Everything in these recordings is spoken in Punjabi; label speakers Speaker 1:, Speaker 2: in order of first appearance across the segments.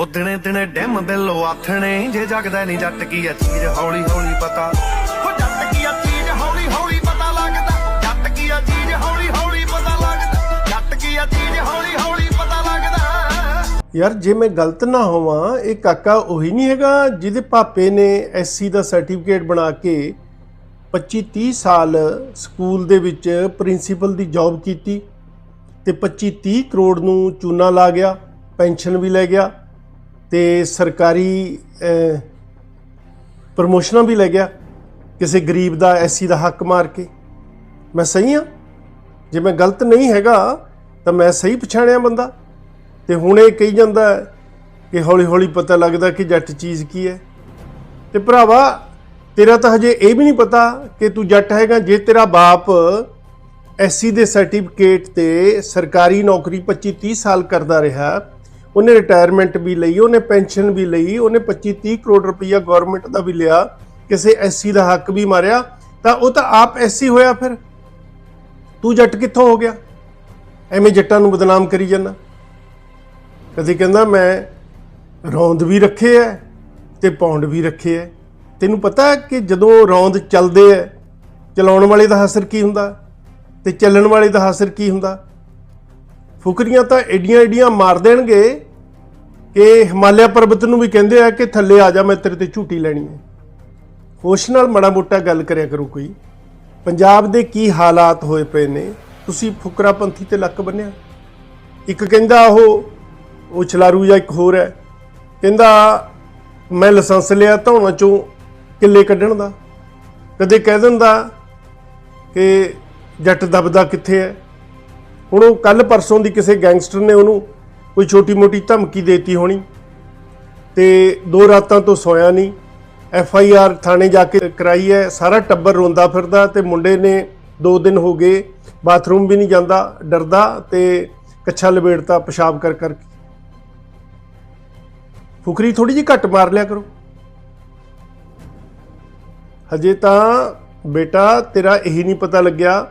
Speaker 1: ਉਹ ਦਿਨੇ ਦਿਨੇ ਡਿਮ ਬਿੱਲ ਆਥਣੇ ਜੇ ਜਗਦਾ ਨਹੀਂ ਜੱਟ ਕੀ ਆ ਚੀਜ਼ ਹੌਲੀ ਹੌਲੀ ਪਤਾ। ਉਹ ਜੱਟ ਕੀ ਆ ਚੀਜ਼ ਹੌਲੀ ਹੌਲੀ ਪਤਾ ਲੱਗਦਾ। ਜੱਟ ਕੀ ਆ ਚੀਜ਼ ਹੌਲੀ ਹੌਲੀ ਪਤਾ ਲੱਗਦਾ। ਜੱਟ ਕੀ ਆ ਚੀਜ਼ ਹੌਲੀ ਹੌਲੀ ਪਤਾ ਲੱਗਦਾ।
Speaker 2: ਯਾਰ ਜੇ ਮੈਂ ਗਲਤ ਨਾ ਹੋਵਾਂ ਇਹ ਕਾਕਾ ਉਹੀ ਨਹੀਂ ਹੈਗਾ ਜਿਹਦੇ ਪਾਪੇ ਨੇ ਐਸਸੀ ਦਾ ਸਰਟੀਫਿਕੇਟ ਬਣਾ ਕੇ 25 30 ਸਾਲ ਸਕੂਲ ਦੇ ਵਿੱਚ ਪ੍ਰਿੰਸੀਪਲ ਦੀ ਜੌਬ ਕੀਤੀ ਤੇ 25 30 ਕਰੋੜ ਨੂੰ ਚੂਨਾ ਲਾ ਗਿਆ ਪੈਨਸ਼ਨ ਵੀ ਲੈ ਗਿਆ। ਤੇ ਸਰਕਾਰੀ ਪ੍ਰਮੋਸ਼ਨਾਂ ਵੀ ਲੈ ਗਿਆ। ਕਿਸੇ ਗਰੀਬ ਦਾ, ਐਸਸੀ ਦਾ ਹੱਕ ਮਾਰ ਕੇ। ਮੈਂ ਸਹੀ ਹਾਂ? ਜੇ ਮੈਂ ਗਲਤ ਨਹੀਂ ਹੈਗਾ, ਤਾਂ ਮੈਂ ਸਹੀ ਪਛਾਣਿਆ ਬੰਦਾ। ਤੇ ਹੁਣ ਇਹ ਕਹੀ ਜਾਂਦਾ ਕਿ ਹੌਲੀ ਹੌਲੀ ਪਤਾ ਲੱਗਦਾ ਕਿ ਜੱਟ ਚੀਜ਼ ਕੀ ਹੈ। ਤੇ ਭਰਾਵਾ, ਤੇਰਾ ਤਾਂ ਹਜੇ ਇਹ ਵੀ ਨਹੀਂ ਪਤਾ ਕਿ ਤੂੰ ਜੱਟ ਹੈਗਾ। ਜੇ ਤੇਰਾ ਬਾਪ ਐਸਸੀ ਦੇ ਸਰਟੀਫਿਕੇਟ ਤੇ ਸਰਕਾਰੀ ਨੌਕਰੀ 25 30 ਸਾਲ ਕਰਦਾ ਰਿਹਾ ਉਹਨੇ ਰਿਟਾਇਰਮੈਂਟ ਵੀ ਲਈ, ਉਹਨੇ ਪੈਨਸ਼ਨ ਵੀ ਲਈ, ਉਹਨੇ 25 30 ਕਰੋੜ ਰੁਪਈਆ ਗਵਰਨਮੈਂਟ ਦਾ ਵੀ ਲਿਆ, ਕਿਸੇ ਐਸਸੀ ਦਾ ਹੱਕ ਵੀ ਮਾਰਿਆ, ਤਾਂ ਉਹ ਤਾਂ ਆਪ ਐਸਸੀ ਹੋਇਆ ਫਿਰ। ਤੂੰ ਜੱਟ ਕਿੱਥੋਂ ਹੋ ਗਿਆ? ਐਵੇਂ ਜੱਟਾਂ ਨੂੰ ਬਦਨਾਮ ਕਰੀ ਜਾਂਦਾ। ਕਦੇ ਕਹਿੰਦਾ, ਮੈਂ ਰੌਂਦ ਵੀ ਰੱਖੇ ਐ ਤੇ ਪੌਂਡ ਵੀ ਰੱਖੇ ਐ। ਤੈਨੂੰ ਪਤਾ ਕਿ ਜਦੋਂ ਰੌਂਦ ਚੱਲਦੇ ਐ, ਚਲਾਉਣ ਵਾਲੇ ਦਾ ਹਸਰ ਕੀ ਹੁੰਦਾ ਤੇ ਚੱਲਣ ਵਾਲੇ ਦਾ ਹਸਰ ਕੀ ਹੁੰਦਾ? ਫੁਕਰੀਆਂ ਤਾਂ ਏਡੀਆਂ ਏਡੀਆਂ ਮਾਰ ਦੇਣਗੇ ਕਿ ਹਿਮਾਲਿਆ ਪਰਬਤ ਨੂੰ ਵੀ ਕਹਿੰਦੇ ਆ ਕਿ ਥੱਲੇ ਆ ਜਾ, ਮੈਂ ਤੇਰੇ ਤੇ ਝੂਟੀ ਲੈਣੀ ਹੈ। ਹੋਸ਼ ਨਾਲ ਮੜਾ ਮੋਟਾ ਗੱਲ ਕਰਿਆ ਕਰੋ ਕੋਈ। ਪੰਜਾਬ ਦੇ ਕੀ ਹਾਲਾਤ ਹੋਏ ਪਏ ਨੇ? ਤੁਸੀਂ ਫੁਕਰਾਪੰਥੀ ਤੇ ਲੱਕ ਬੰਨਿਆ। ਇੱਕ ਕਹਿੰਦਾ ਉਹ ਉਹ ਛਲਾਰੂ ਜਾਂ ਇੱਕ ਹੋਰ ਹੈ। ਕਹਿੰਦਾ, ਮੈਂ ਲਾਇਸੈਂਸ ਲਿਆ ਧੌਣਾ ਚੋਂ ਕਿੱਲੇ ਕੱਢਣ ਦਾ। ਕਦੇ ਕਹਿ ਦਿੰਦਾ ਕਿ ਜੱਟ ਦਬਦਾ ਕਿੱਥੇ ਹੈ? ਹੁਣ ਉਹ ਕੱਲ ਪਰਸੋਂ ਦੀ ਕਿਸੇ ਗੈਂਗਸਟਰ ਨੇ ਉਹਨੂੰ ਕੋਈ ਛੋਟੀ ਮੋਟੀ ਧਮਕੀ ਦੇਤੀ ਹੋਣੀ ਤੇ ਦੋ ਰਾਤਾਂ ਤੋਂ ਸੋਇਆ ਨਹੀਂ। ਐਫ ਆਈ ਆਰ ਥਾਣੇ ਜਾ ਕੇ ਕਰਾਈ ਹੈ, ਸਾਰਾ ਟੱਬਰ ਰੋਂਦਾ ਫਿਰਦਾ ਤੇ ਮੁੰਡੇ ਨੇ 2 ਦਿਨ ਹੋ ਗਏ ਬਾਥਰੂਮ ਵੀ ਨਹੀਂ ਜਾਂਦਾ, ਡਰਦਾ ਤੇ ਕੱਛਾ ਲਵੇੜਤਾ ਪਿਸ਼ਾਬ ਕਰ ਕਰਕੇ ਫੁਕਰੀ ਥੋੜੀ ਜਿਹੀ ਘੱਟ ਮਾਰ ਲਿਆ ਕਰੋ। ਹਜੇ ਤਾਂ ਬੇਟਾ ਤੇਰਾ ਇਹੀ ਨਹੀਂ ਪਤਾ ਲੱਗਿਆ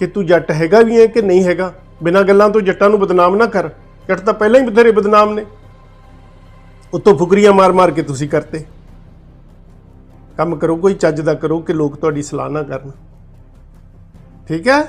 Speaker 2: ਕਿ ਤੂੰ ਜੱਟ ਹੈਗਾ ਵੀ ਹੈ ਕਿ ਨਹੀਂ ਹੈਗਾ? ਬਿਨਾਂ ਗੱਲਾਂ ਤੋਂ ਜੱਟਾਂ ਨੂੰ ਬਦਨਾਮ ਨਾ ਕਰ। ਜੱਟ ਤਾਂ ਪਹਿਲਾਂ ਹੀ ਬਥੇਰੇ ਬਦਨਾਮ ਨੇ। ਉੱਤੋਂ ਫੁਕਰੀਆਂ ਮਾਰ-ਮਾਰ ਕੇ ਤੁਸੀਂ ਕਰਤੇ। ਕੰਮ ਕਰੋ, ਕੋਈ ਚੱਜ ਦਾ ਕਰੋ ਕਿ ਲੋਕ ਤੁਹਾਡੀ ਸਲਾਹ ਨਾ ਕਰਨ। ਠੀਕ ਹੈ?